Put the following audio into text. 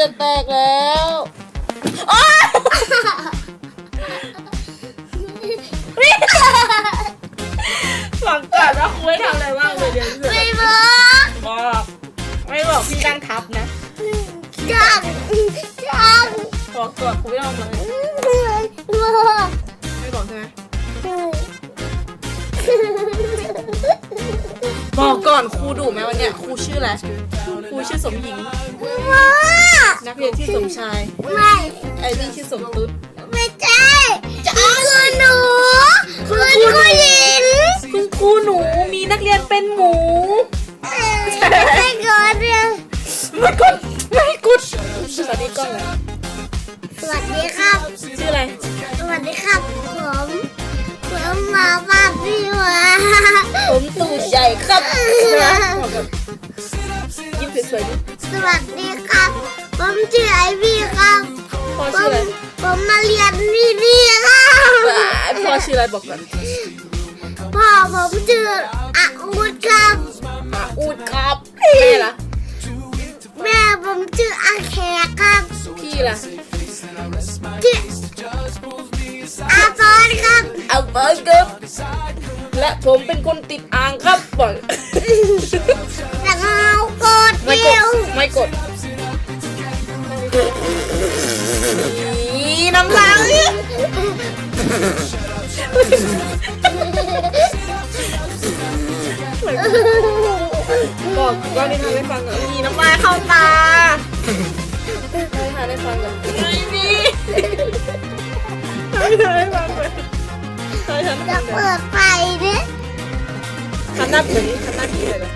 จะแตกแล้วอ้าวหลังจากว่าครูให้ทำอะไรบ้างเลยเรียนเสร็จไม่บอกบอกไม่บอกพี่นั่งทับนะจังจังบอกตัวครูไม่ทำอะไรบอกไม่บอกใช่ไหมบอกก่อนครูดุไหมวันเนี้ยครูชื่ออะไรครูชื่อสมหญิงบอก นักเรียนชื่อสมชาย ไม่ไอ้นี่ชื่อสมตุ๊ดไม่ใช่คือหนูคือผู้หญิงคุณครูหนูมีนักเรียนเป็นหมูไม่กดเลยไม่กดไม่กดสวัสดีกล้องเลยสวัสดีครับ ชื่ออะไร สวัสดีครับ ผมผมมาบ้านพี่หวาผมตูดใหญ่ครับนะบอกแบบยิ้มสวยๆดิสวัสดีครับผม ชื่อไอวี่ครับพ่อผชื่อมอะไรผมมาเรียนที่นี่ครับพ่อชื่ออะไรบอกก่อนพ่อผมชื่ออาอุดครับ อาอูดครับแม่ล่ะแม่ผมชื่ออาแขกครับพี่ล่ะชื่ออาตอนครับเอาเบิร์กครับและผมเป็นคนติดอ่างครับบอกแต่เรากดไม่กเดีดยวไม่กด บอกว่านี่ทำให้ฟังก่อนนี่น้ำลายเข้าตาให้ทำให้ฟังก่อนไม่มีให้ทำให้ฟังก่อนให้ทำให้จะฟังก่อนเปิดไฟดิทำหน้าผีทำหน้าผีเลยเหรอ